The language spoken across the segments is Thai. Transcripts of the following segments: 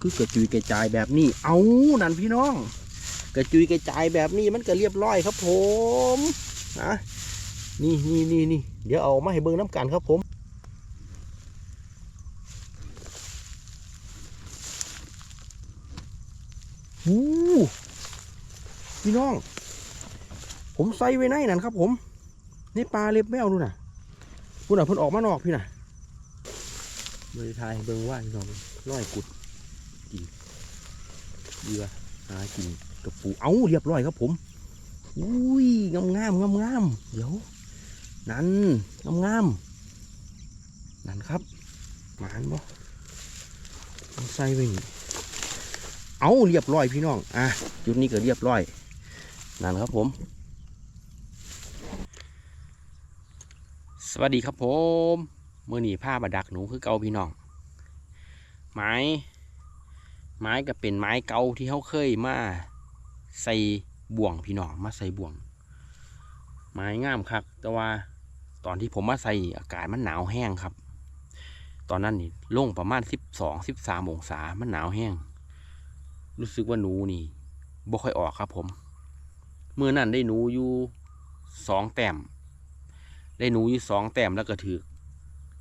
คือกระจุยกระจายแบบนี้ เอานั่นพี่น้อง กระจุยกระจายแบบนี้มันก็เรียบร้อยครับผมนะนี่นี่นี่นี่เดี๋ยวเอามาให้เบิ้งน้ำกันครับผมหูพี่น้อง ผมใส่ไว้ในนั่นครับผมนี่ปลาเล็บแมวดูน่ะพูดน่ะเพิ่นออกมานอกพี่น่ะบริทายเบิ่งว่าพี่น้องร้อยกุด เหยื่อหากินกระปูเอาเรียบร้อยครับผมอุ้ยงามงามงามงามเดี๋ยว นั่นงามงามนั่นครับหมานบ่ต้องใส่ไว้นี่เอาเรียบร้อยพี่น้องอะจุดนี้ก็เรียบร้อยนั่นครับผม สวัสดีครับผมเมื่อนี้ผ้าบาดักหนูคือเก่าพี่น้องไม้ ไม้ก็เป็นไม้เก่าที่เขาเคยมาใส่บ่วงพี่น้องมาใส่บ่วง ไม้งามครับแต่ว่าตอนที่ผมมาใส่อากาศมันหนาวแห้งครับ ตอนนั้นนี่ลงประมาณสิบสองสิบสามองศามันหนาวแห้ง รู้สึกว่าหนูนี่บ่ค่อยออกครับ ผมเมื่อนั้นได้หนูอยู่สองแต้มได้หนูอยู่สองแต้มแล้วก็ถือ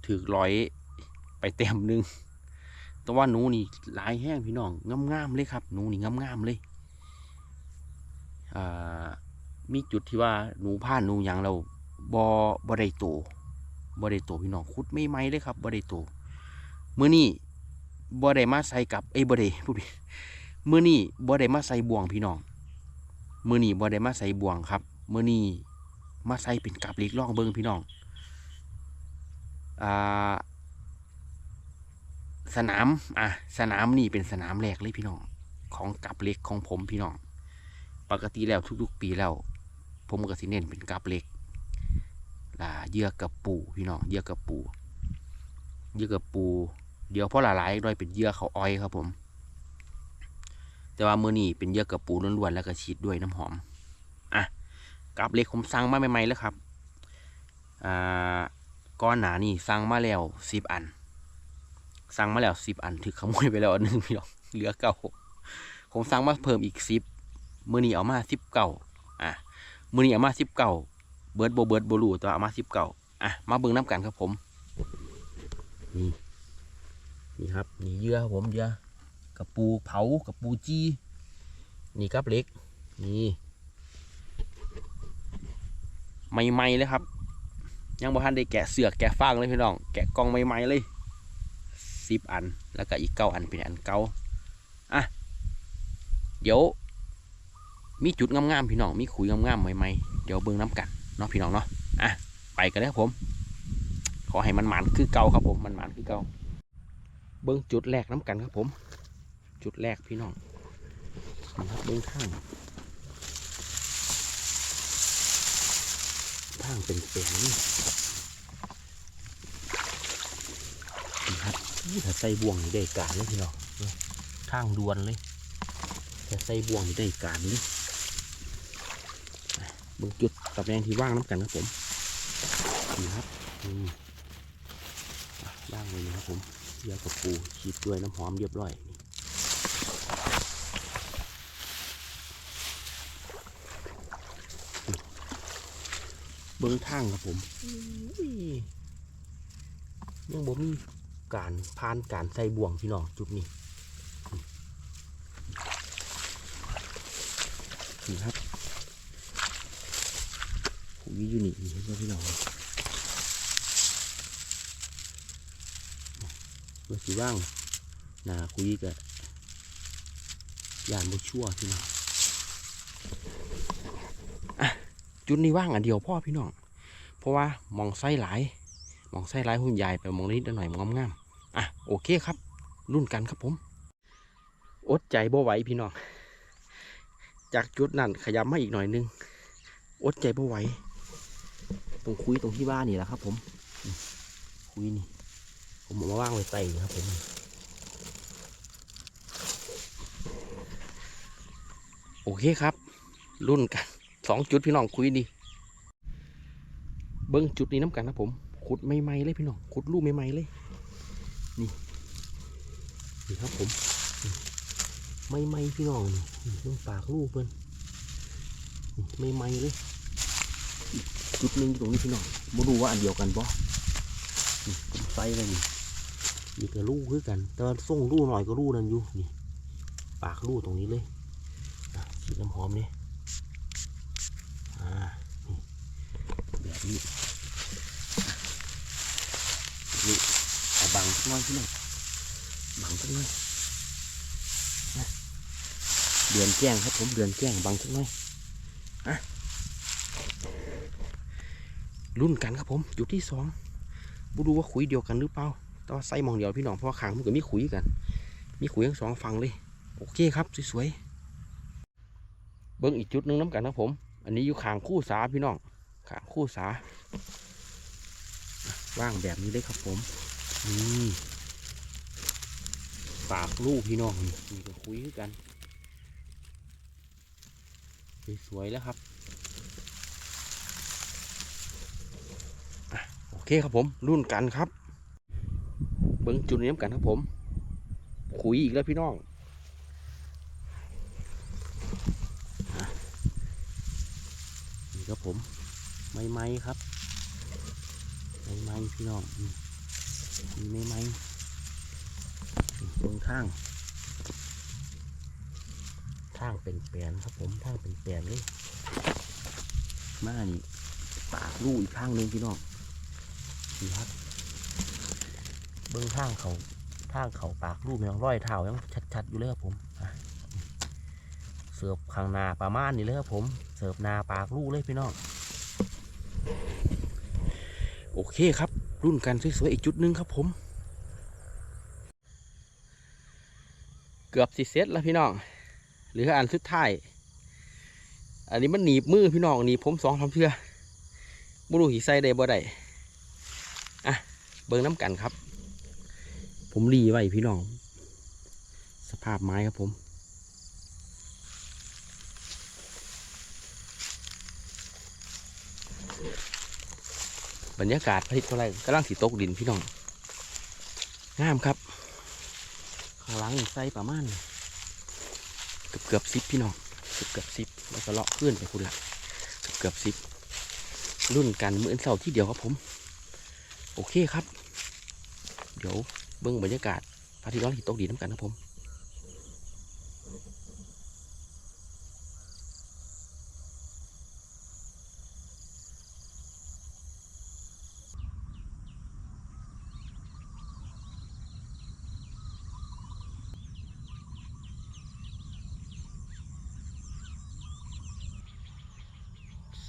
ถือร้อยไปแต้มหนึ่ง แต่ว่าหนูนี่หลายแห้งพี่น้องงามๆเลยครับ หนูนี่งามๆเลยมีจุดที่ว่าหนูผ่านหนูหยังเราบอบอได้โตบอได้โตพี่น้องคุดไม่ไหมเลยครับบอได้โตมื้อนี้บอได้มาใส่กับเอ้บอได้พูดผิดมื้อนี้บอได้มาใส่บ่วงพี่น้องมื้อนี้บอได้มาใส่บ่วงครับมื้อนี้มาใส่เป็นกับเล็กล่องเบิงพี่น้องอ่า สนามอะสนามนี่เป็นสนามแรกเลยพี่น้อง ของกับเล็กของผมพี่น้อง ปกติแล้วทุกๆ ปีแล้ว ผมก็สิเน้นเป็นกับเล็กล่าเยื่อกับปูพี่น้องเยื่อกับปูเยื่อกับปู เดี๋ยวพอละลายด้วยเป็นเยื่อเขาอ้อยครับผม แต่ว่ามือนี้เป็นเยื่อกับปูล้วนๆแล้วก็ฉีดด้วยน้ำหอมอะกับเล็กผมสั่งมาใหม่ๆแล้วครับอ่าก้อนหนานี่สั่งมาแล้วสิบอัน สั่งมาแล้วสิบอันถือขโมยไปแล้วอันหนึ่งพี่น้องเหลือเก้าผมสั่งมาเพิ่มอีกสิบมือนี้เอามาสิบเก้าอะมือนี้เอามาสิบเก้าเบิร์ดโบเบิร์ดโบลูตัวเอามาสิบเก้าอะมาเบิ่งน้ำกันครับผมนี่นี่ครับนี่เยื่อครับผมเยื่อกระปูเผากระปูจี้นี่ครับเล็กนี่ใหม่ๆเลยครับ ยังบ่ทันได้แกะเสือกแกะฟางเลยพี่น้อง แกะกองใหม่ๆเลย สิบอัน แล้วก็อีกเก้าอันเป็นอันเก่าอะเดี๋ยว มีจุดงามๆพี่น้องมีขุยงามๆใหม่ๆเดี๋ยวเบิ่งน้ำกันเนาะพี่น้องเนาะอะไปกันเลยครับผม ขอให้มันหมันคือเก่าครับผมมันหมันคือเก่าเบิ่งจุดแรกน้ำกันครับผม จุดแรกพี่น้องนี่ครับเบิ่งข้างทางเป็นเป็นนี่นี่ครับนี่ ถ้าใส่บ่วงนี่ได้การเลยพี่น้องเนี่ยทางดวนเลยถ้าใส่บ่วงนี่ได้การเลยอะเบงจุดตำแหน่งที่ว่างน้ำกันครับผมนี่ครับนี่อะว่างเลยนะครับผมเยอะกับปูฉีดด้วยน้ำหอมเรียบร้อยนี่เบิ้งทางครับผมอุ้ยยังบ่มี การผ่านการใส่บ่วงพี่น้องจุดนี้นี่ครับผมอยู่นี่เห็นไหมพี่น้องเมื่อสิว่างนาคุยกับยานบุชั่วพี่น้องอจุดนี้ว่างอันเดียวพ่อพี่น้อง เพราะว่ามองไส้หลาย มองไส้หลายหุ่นใหญ่ไปมองนิดหน่อยมองงามๆ อะโอเคครับรุ่นกันครับผม อดใจบ่ไหวพี่น้อง จากจุดนั้นขยับมาอีกหน่อยนึง อดใจบ่ไหว ตรงคุยตรงที่บ้านนี่แหละครับ ผม คุยนี่ ผมมาว่างไว้ใส่ครับผมโอเคครับ รุ่นกันสองจุดพี่น้องคุยดีเบิ้งจุดนี้น้ำกันนะผมขุดใหม่ๆเลยพี่น้องขุดลูกใหม่ๆเลย นี่นี่ครับผมไม่ไม่พี่น้องนี่นี่เพิ่งปากลูกเพิ่นนี่ไม่ไม่เลยจุดหนึ่งอยู่ตรงนี้พี่น้องมาดูว่าอันเดียวกันบ่นี่ผมใส่เลยนี่นี่ก็ลูกคือกัน แต่ว่าส่งลูกหน่อยก็ลูกนั่นอยู่นี่ ปากลูกตรงนี้เลยฉีดน้ำหอมเนี่อ่านี่แบบนี้อะนี่เอาบังสักห น่อยพี่น้องบังสักหน่อยเดือนแจ้งครับผมเดือนแจ้งบางสักหน่อยอะรุ่นกันครับผมจุดที่สองบูดูว่าขุยเดียวกันหรือเปล่าแต่ว่าใส่มองเดียวพี่น้องเพราะว่าขางมันก็มีขุยกัน มีขุยทั้งสองฝั่งเลย โอเคครับสวยๆเบิ้งอีกจุดหนึงน้ำกันครับผม อันนี้อยู่ขางคู่สาพี่น้องขางคู่สาว่างแบบนี้เลยครับผม ปากลูกพี่น้องนี่ก็คุยกัน สวยๆแล้วครับอโอเคครับผมรุ่นกันครับ เบิ้งจุดนี้น้ำกันครับผมขุยอีกแล้วพี่น้องนี่ครับผม ไม่ไม้ครับ ไม่ไม้พี่น้องอ มีไม่ไม้นี่เบิ้งข้างทางเป็นแปลนครับผมทางเป็นแปลนเลยมานี่ปากลูกอีกข้างหนึ่งพี่น้องนี่ครับเบิ้งทางเขาทางเขาปากลูกยังร้อยเท้ายังชัดๆอยู่เลยครับผมเสิร์ฟข้างนาประมาณนี้เลยครับผมเสิร์ฟนาปากลูกเลยพี่น้องโอเคครับ รุ่นกันสวยๆอีกจุดนึงครับผม เกือบสิเซตแล้วพี่น้อง หรืออันสุดท้าย อันนี้มันหนีบมือพี่น้องหนีบผมสองทำเพื่อบุรุหีใส่ได้บ่ได้อะเบิ่งน้ำกันครับ ผมรีไว้พี่น้อง สภาพไม้ครับผม บรรยากาศพระอาทิตย์เท่าไรกำลังสีตกดินพี่น้องงามครับข้างหลังนี่ใส่ประมาณเกือบเกือบสิบพี่น้องเกือบเกือบสิบแล้วก็เลาะขึ้นไปคุณละเกือบเกือบสิบรุ่นกันเมืออนเสาร์ที่เดียวครับผม โอเคครับ เดี๋ยวเบิ้องบรรยากาศพระอาทิตย์ร้อนหิตกดีน้ำกันครับผม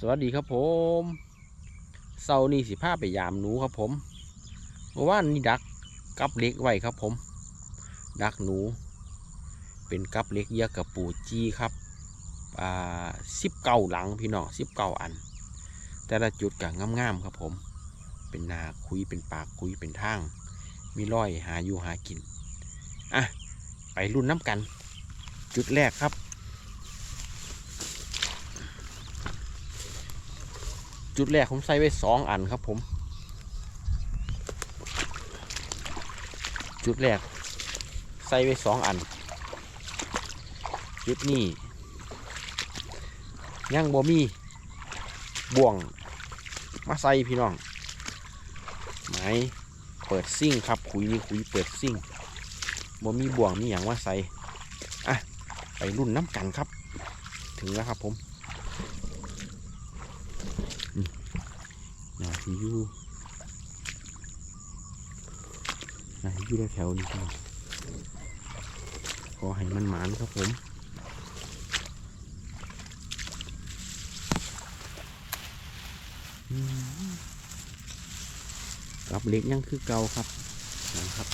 สวัสดีครับผมเสาร์นี้สิพาไปยามหนูครับผมเมื่อวานนี้ดักกับเล็กไว้ครับผม ดักหนู เป็นกับเล็กเยอะกับปูจีครับอ่าสิบเก้าหลังพี่น้องสิบเก้าอัน แต่ละจุดกับงามๆครับผม เป็นนาคุยเป็นปากคุยเป็นทาง มีร้อยหาอยู่หากิน อะ ไปรุ่นน้ำกัน จุดแรกครับ จุดแรกผมใส่ไว้สองอันครับผม จุดแรกใส่ไว้สองอัน จุดนี้ยังบ่มีบ่วงมาใส่พี่น้องไหมเปิดซิ่งครับคุยนี่คุยเปิดซิ่งบ่มีบ่วงมีอย่างว่าใส่อะไปรุ่นน้ำกันครับ ถึงแล้วครับผม สีอยู่นาที่อยู่แถวนี้ครับขอให้มันหมานครับผมกับเล็กยังคือเก่าครับนะครับ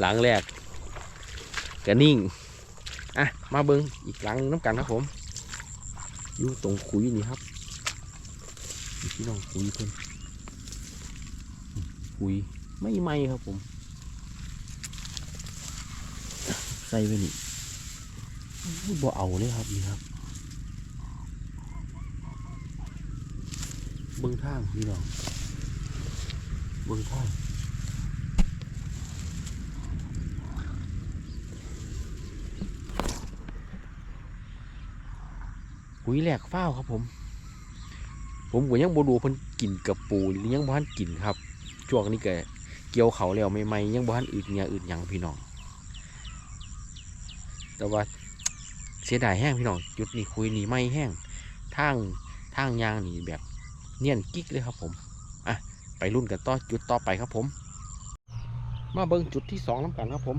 หลังแรกกระนิ่ง อะมาเบิงอีกหลังน้ำกันครับผมอยู่ตรงคุยนี่ครับพี่น้องคุยเพิ่นคุยไม่ไหมครับผมใส่ไปนี่บ่เอาเลยครับนี่ครับเบิ้งทางพี่น้องเบิ้งทาง คุยแหลกฟ้าครับผม ผมก็ยังบ่รู้เพิ่นกินกับปูหรือยังบ่ทันกินครับช่วงนี้ก็เกี่ยวเขาแล้วใหม่ๆยังบ่ทันอึดเงียอึดหยังพี่น้อง แต่ว่าเสียดายแห้งพี่น้องจุดนี้คุยนี่ไม่แห้งทางทางยางนี่แบบเนียนกิ๊กเลยครับผมอะไปรุ่นกันต่อจุดต่อไปครับผม มาเบิ่งจุดที่สองน้ำกันครับผม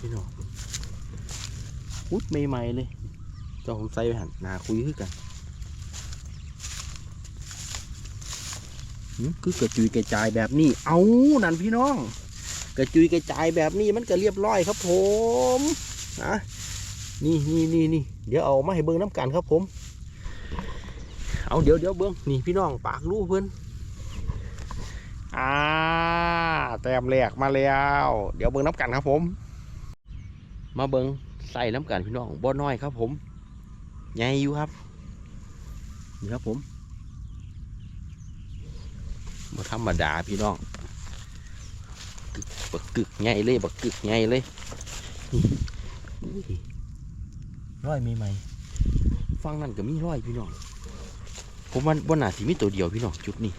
พี่น้อง อุดใหม่ๆเลยเจ้าผมใส่ไปหันนาคุยคือกันคือกระจุยกระจายแบบนี้ เอานั่นพี่น้อง กระจุยกระจายแบบนี้มันก็เรียบร้อยครับผมนะนี่นี่นี่นี่เดี๋ยวเอามาให้เบิ้งน้ำกันครับผม เอาเดี๋ยวเดี๋ยวเบิ้งนี่พี่น้องปากรูเพื่อนอ่าแต้มแรกมาแล้ว เดี๋ยวเบิ้งน้ำกันครับผม มาเบิ้ง ใส่น้ำกันพี่น้องบ่น้อยครับ ผมใหญ่อยู่ครับนี่ครับผมบ่ธรรมดาพี่น้องบักกึกใหญ่เลยบักกึกใหญ่เลยนี่อุ้ยร้อยมีไหมฟังนั่นก็มีร้อยพี่น้องผมว่าบนหนาที่มีตัวเดียวพี่น้องจุดนี้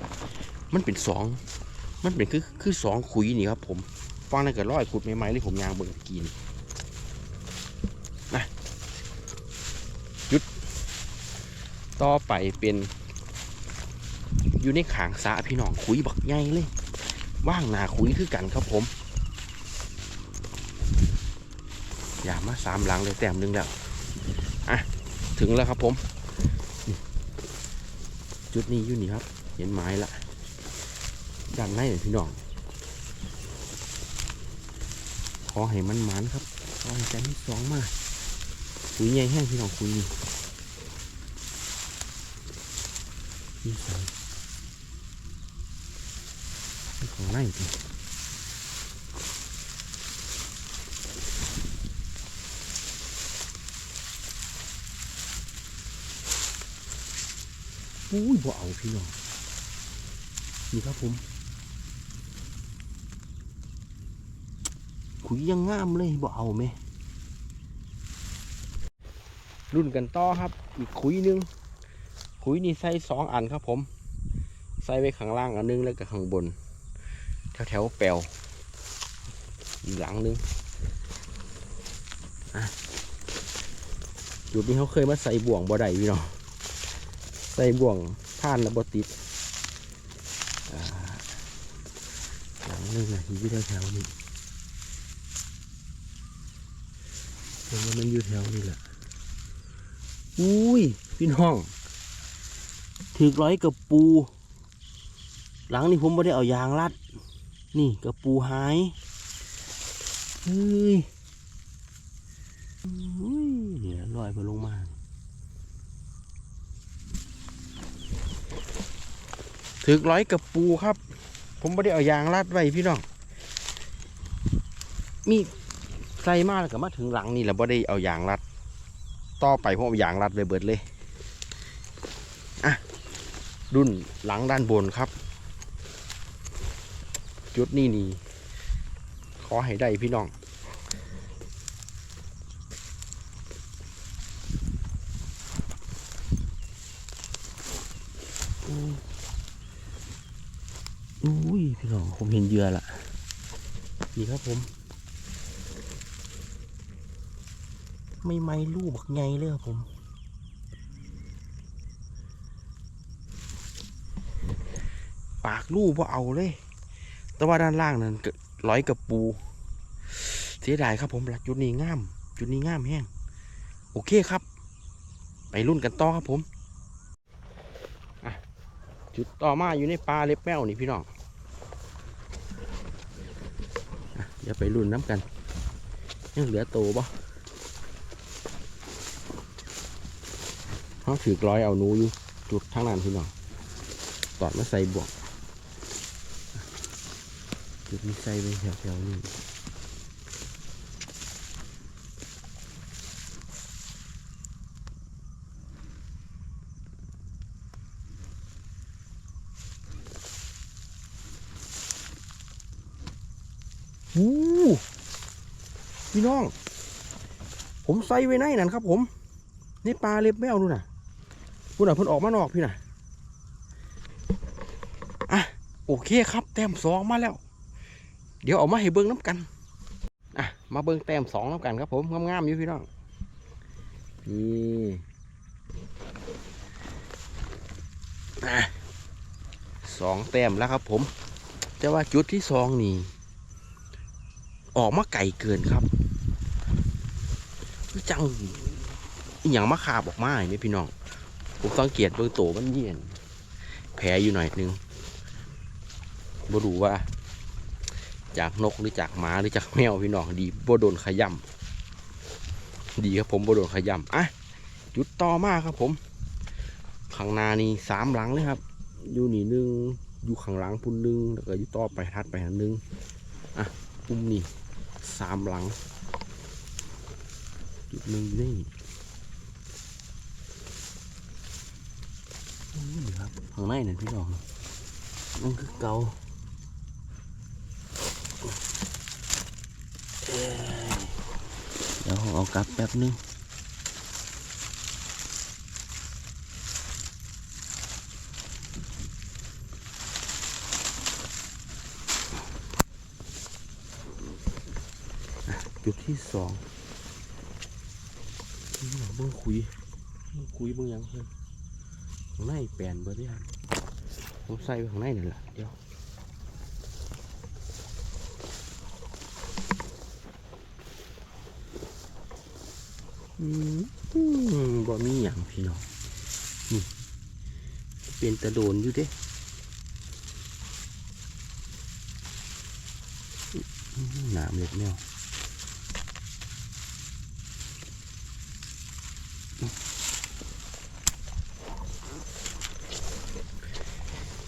มันเป็นสองมันเป็นคือคือสองขุยนี่ครับ ผมฟังนั่นก็ร้อยขุดใหม่ๆเลยผมยางเบิ่งตะกี้นี่นะจุด ต่อไปเป็น อยู่ในขางสระพี่น้องขุยบักใหญ่เลย ว่างนาคุยคือกันครับผม อย่ามาสามหลังเลยแต้มหนึงแล้ว อะ ถึงแล้วครับผม จุดนี้อยู่นี่ครับ เห็นไม้ละด้านในเลยพี่น้องขอให้มันหมันครับขอให้ใจที่สองมาคุยใหญ่แห้งพี่น้องคุยนี่ นี่ใส่ของไร่ดิอุ้ยบ่เอาพี่น้องนี่ครับผมขุยยังงามเลยบ่เอาไหมรุ่นกันต่อครับ อีกขุยนึง ขุยนี่ใส่สองอันครับผม ใส่ไว้ข้างล่างอันนึงแล้วก็ข้างบน แถวแถวแปลวอีกหลังนึงอะจุดนี้เขาเคยมาใส่บ่วงบ่ได้พี่น้องใส่บ่วงท่านแล้วบ่ติดหลังนึงนะอยู่แถวแถวๆนี้เดี๋ยวมันอยู่แถวนี้แหละอุ้ยพี่น้อง ถือร้อยกับปู หลังนี้ผมไม่ได้เอายางรัด นี่กระปูหายเฮ้ยอุ้ยเนี่ยลอยไปลงมาถึกร้อยกระปูครับ ผมไม่ได้เอายางรัดไว้พี่น้อง มีใส่มาแล้วก็มาถึงหลังนี่แหละไม่ได้เอายางรัด ต่อไปผมเอายางรัดไปเบิดเลย รุ่นหลังด้านบนครับ จุดนี้นี่ขอให้ได้พี่น้องอุ้ยอุ้ยพี่น้องผมเห็นเหยื่อละนี่ครับผม ไม่ไม่ลูกบักไงเลยครับผม ปากลูกว่าเอาเลย แต่ว่าด้านล่างนั้นก็ร้อยกับปู เสียดายครับผมหลักจุดนี้ง่าม จุดนี้ง่ามแห้ง โอเคครับ ไปรุ่นกันต่อครับผมจุดต่อมาอยู่ในปลาเล็บแมวนี่พี่น้องเดี๋ยวไปรุ่นน้ำกัน ยังเหลือโตบ่เขาถือกร้อยเอานูอยู่จุดทั้งนั้นพี่น้องตอดมาใส่บวก จุดนี้ใส่ไปแถวๆนี้หูพี่น้อง ผมใส่ไว้ในนั่นครับ ผมนี่ปลาเล็บแมวดูน่ะพูดน่ะเพิ่นออกมานอกพี่น่ะ อะ โอเคครับ แต้มสองมาแล้ว เดี๋ยวเอามาให้เบิ้งน้ำกันอะมาเบิ้งแต้มสองน้ำกันครับผมงามๆอยู่พี่น้องนี่สองแต้มแล้วครับผม แต่ว่าจุดที่สองนี่ ออกมาไก่เกินครับจังอย่างมาขาบออกมาอย่างนี้พี่น้อง ผมสังเกตเบื้องโตมันเย็นแผลอยู่หน่อยนึงบ่รู้ว่า จากนกหรือจากหมาหรือจากแมวพี่น้องดีบ่โดนขย่ำดีครับผมบ่โดนขย่ำอะจุดต่อมากครับผม ข้างหน้านี่สามหลังเลยครับ อยู่นี่หนึ่งอยู่ข้างหลังพุ่นหนึ่งแล้วก็อยู่ต่อไปทัดไปอันหนึงอะปุ่มนี่สามหลัง จุดหนึ่งนี่นี่ครับข้างในนั่นพี่น้องนั่นคือเกา เอ้ยเดี๋ยวเอากลับแป๊บนึงจุดที่สองนี่เบิ่งคุยเบิ่งคุยเบิ่งยังเพิ่นข้างในแปลนเบิดเด้ครับผมใส่ไว้ข้างในนี่แหละเดี๋ยว บ่มีหยังพี่น้องนี่เป็นตะโดนอยู่เด้หนามเล็กแมว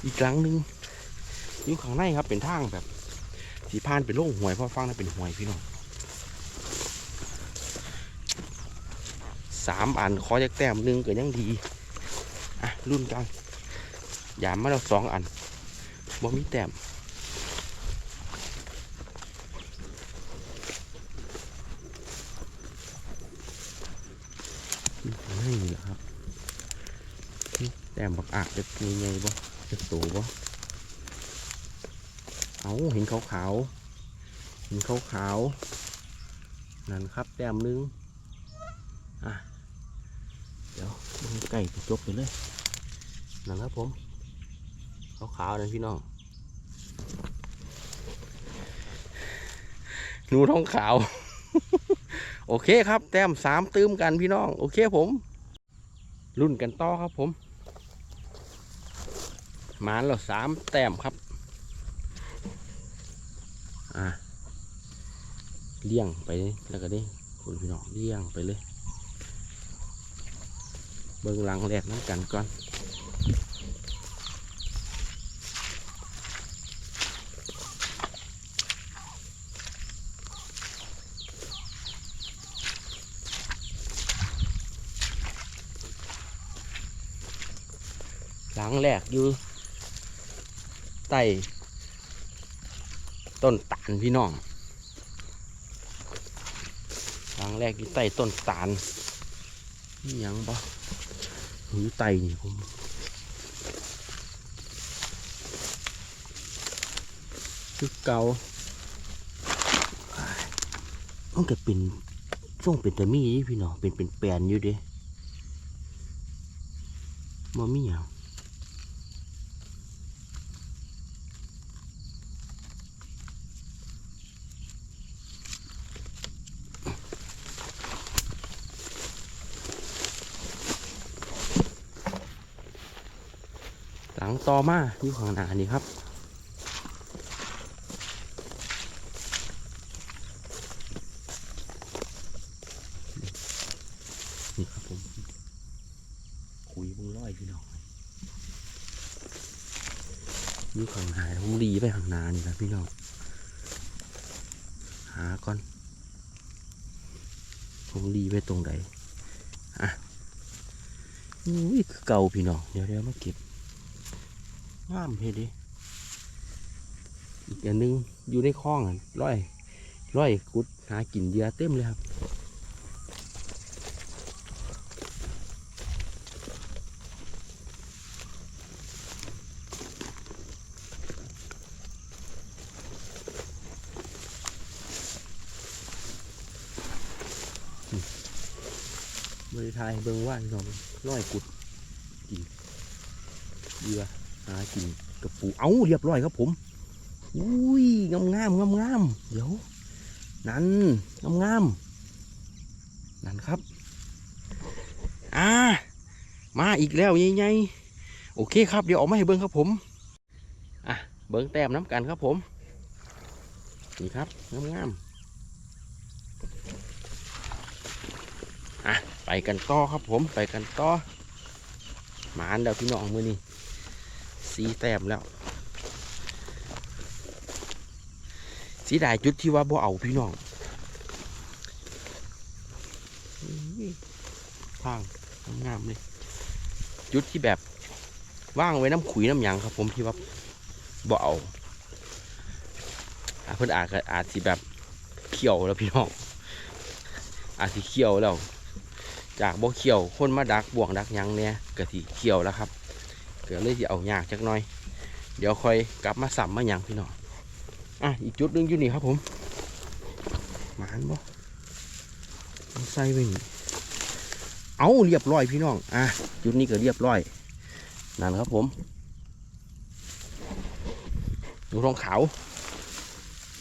อีกครั้งหนึ่งอยู่ข้างในครับเป็นทางแบบสีพานเป็นโล่งหวยเพราะฟังนั้นเป็นหวยพี่น้อง สามอันขอจากแต้มหนึ่งก็ยังดี อะรุ่นกันยามมาแล้วสองอันบ่มีแต้มนี่แหละครับแต้มบักอักเด็กใหญ่ๆบ่จะโตบ่เอาเห็นขาวขาวๆเห็นขาวขาวๆนั่นครับแต้มหนึงอะ ไก่จบไปเลยนั่นครับผมขาวขาวๆนั่นพี่น้องหนูท้องขาว โอเคครับ แต้มสามตื้มกันพี่น้อง โอเคผมรุ่นกันต่อครับผมหมานเราสามแต้มครับอะเลี้ยงไปแล้วก็ได้คุณพี่น้องเลี้ยงไปเลย เบิ่งหลังแรกน้ำกันก่อนหลังแรกอยู่ใต้ต้นตาลพี่น้องหลังแรกอยู่ใต้ต้นตาลนี่ยังบ่ อยู่ใต้นี่ผมคือเกาต้องเก็เป็นช่วงเป็นแต่มีนี่พี่น้องเป็นเป็นแปลนอยู่เด้บ่มีอย่าง ต่อมาอยู่ข้างหน้านี่ครับนี่ครับผมคุยมึงร้อยพี่น้องอยู่ข้างหน้าผมรีไปข้างหน้านี่นะพี่น้องหาก่อนผมรีไปตรงไหนอะอุ้ยคือเก่าพี่น้องเดี๋ยวเดี๋ยวมาเก็บ งามเฮดีอีกอันนึงอยู่ในคลองร้อยร้อยกุดหากินเยอะเต็มเลยครับบริทายเบิงว่านของร้อยกุดกินเยอะ หากินกระปูเอาเรียบร้อยครับผมอุ้ยงามงามงามงามเดี๋ยว นั่นงามงามนั่นครับ อ่า มาอีกแล้วใหญ่ๆโอเคครับ เดี๋ยวออกมาให้เบิ้งครับผม อะ เบิ้งแต้มน้ำกันครับผม นี่ครับงามงามอะ ไปกันต่อครับผม ไปกันต่อหมานเดี๋ยวพี่น้องมือนี่ สีแต้มแล้วสีดายจุดที่ว่าบ่เอาพี่น้องทางงามเลยจุดที่แบบว่างไว้น้ำขุยน้ำหยังครับ ผมที่ว่าบ่เอาอะเพิ่นอาจก็อาจสิแบบเขียวแล้วพี่น้องอาจสิเขียวแล้วจากบ่เขียวคนมาดักบ่วงดักยังเนี่ยก็สิเขียวแล้วครับ ก็เลยสิเอายากจักหน่อย เดี๋ยวค่อยกลับมาสัมมาหยังพี่น้องอะอีกจุดหนึงอยู่นี่ครับผมหมานบ่ใส่ไว้นี่เอาเรียบร้อยพี่น้องอะจุดนี้ก็เรียบร้อยนั่นครับผมดูรองขาว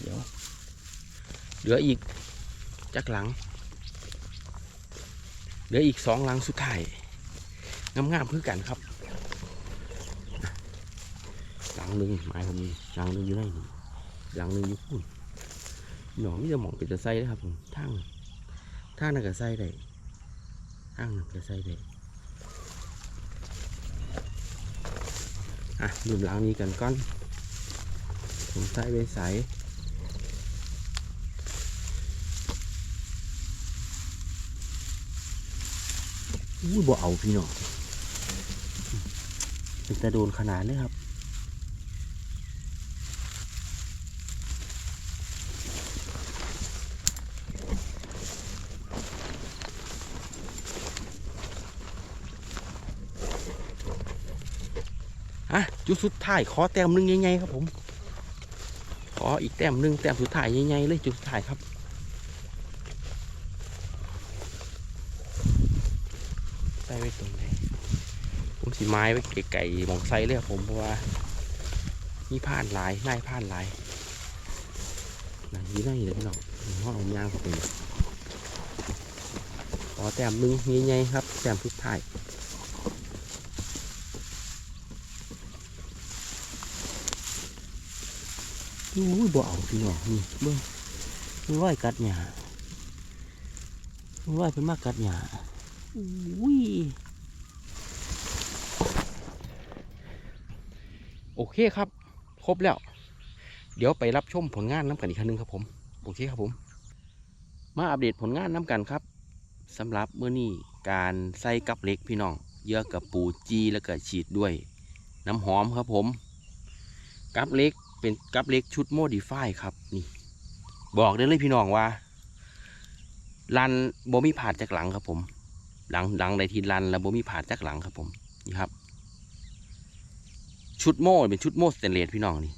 เดี๋ยวเหลืออีกจักหลังเหลืออีกสองหลังสุดท้ายงามๆเพื่อกันครับ หลั งหนึ่งหมายผมนี่หลังหนึ่งอยู่ไหนนี่หลังหนึ่งอยู่พุ่นหนอมจะมองเป็นตะไส้นะครับผมทางทางนั่นก็ไส้ได้ทางนั่นก็ไส้ได้อะดูหลังนี้กันก่อนผมใส่ไปใส่อู้ยบ่เอาพี่น้องเป็นตะโดนขนาดเลยครับ สุดท้ายขอแต้มหนึ่งใหญ่ๆครับผม ขออีกแต้มหนึ่งแต้มสุดท้ายใหญ่ๆเลยจุดสุดท้ายครับใส่ไว้ตรงไหนผมสีไม้ไว้ไก่ๆมองไซเลยครับผมเพราะว่ามีผ่านหลายนายผ่านหลายนั่นยี่นั่นเลยพี่น้องห้องยางครับผมขอแต้มหนึ่งใหญ่ๆครับแต้มสุดท้าย อุ้ยบ่เอาพี่น้องนี่เบิ่งมันว่ายกัดหญ้ามันว่ายเป็นมากกัดหญ้าอุ้ยโอเคครับ ครบแล้ว เดี๋ยวไปรับชมผลงานน้ำกันอีกครั้งหนึงครับผม โอเคครับผม มาอัปเดตผลงานน้ำกันครับสำหรับเมื่อนี้การใส่กับเหล็กพี่น้องเยอะกับปูจีแล้วก็ฉีดด้วย น้ำหอมครับผม กับเหล็ก เป็นกับเล็กชุดโมดิฟายครับนี่ บอกได้เลยพี่น้องว่าลันโบมีผาดจากหลังครับผม หลังหลังใดทีลันแล้วโบมีผาดจากหลังครับผมนี่ครับ ชุดโม่เป็นชุดโม่สเตนเลสพี่น้องนี่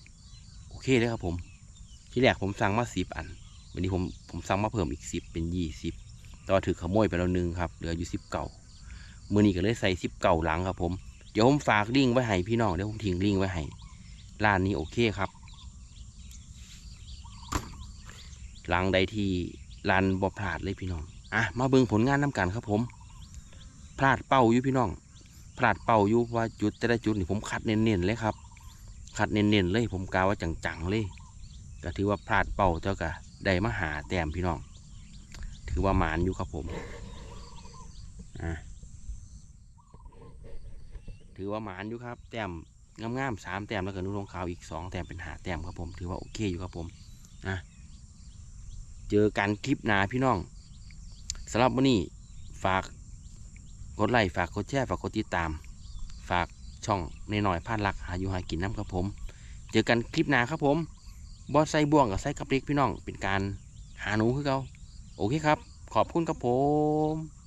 โอเคเลยครับผม ที่แรกผมสั่งมาสิบอันวันนี้ผมผมสั่งมาเพิ่มอีกสิบเป็นยี่สิบต่อถือขโมยไปแล้วหนึ่งครับเหลืออยู่สิบเก่ามือนี้ก็เลยใส่สิบเก่าหลังครับผมเดี๋ยวผมฝากลิงไว้ให้พี่น้องเดี๋ยวผมทิ้งลิงไว้ให้ ร้านนี้โอเคครับหลังใดที่รันบ่พลาดเลยพี่น้องอะมาเบิ่งผลงานน้ำกันครับผม พลาดเป้าอยู่พี่น้อง พลาดเป้าอยู่เพราะว่าจุดแต่ละจุดนี่ผมคัดเน้นๆเลยครับ คัดเน้นๆเลยผมกล่าวว่าจังๆเลยก็ถือว่าพลาดเป้าเจ้าก็ได้มาหาแต้มพี่น้อง ถือว่าหมานอยู่ครับผมอะถือว่าหมานอยู่ครับ แต้ม งามๆสามแต้มแล้วก็นุ่งรองขาวอีกสองแต้มเป็นหาแต้มครับผม ถือว่าโอเคอยู่ครับผมอะเจอกันคลิปหน้าพี่น้องสำหรับวันนี้ฝากกดไลค์ฝากกดแชร์ฝากกดติดตาม ฝากช่องในหน่อยพานรักหาอยู่หากินน้ำครับผม เจอกันคลิปหน้าครับผมบอสไซบ่วงกับไซกับเล็กพี่น้องเป็นการหาหนูคือเขาโอเคครับ ขอบคุณครับผม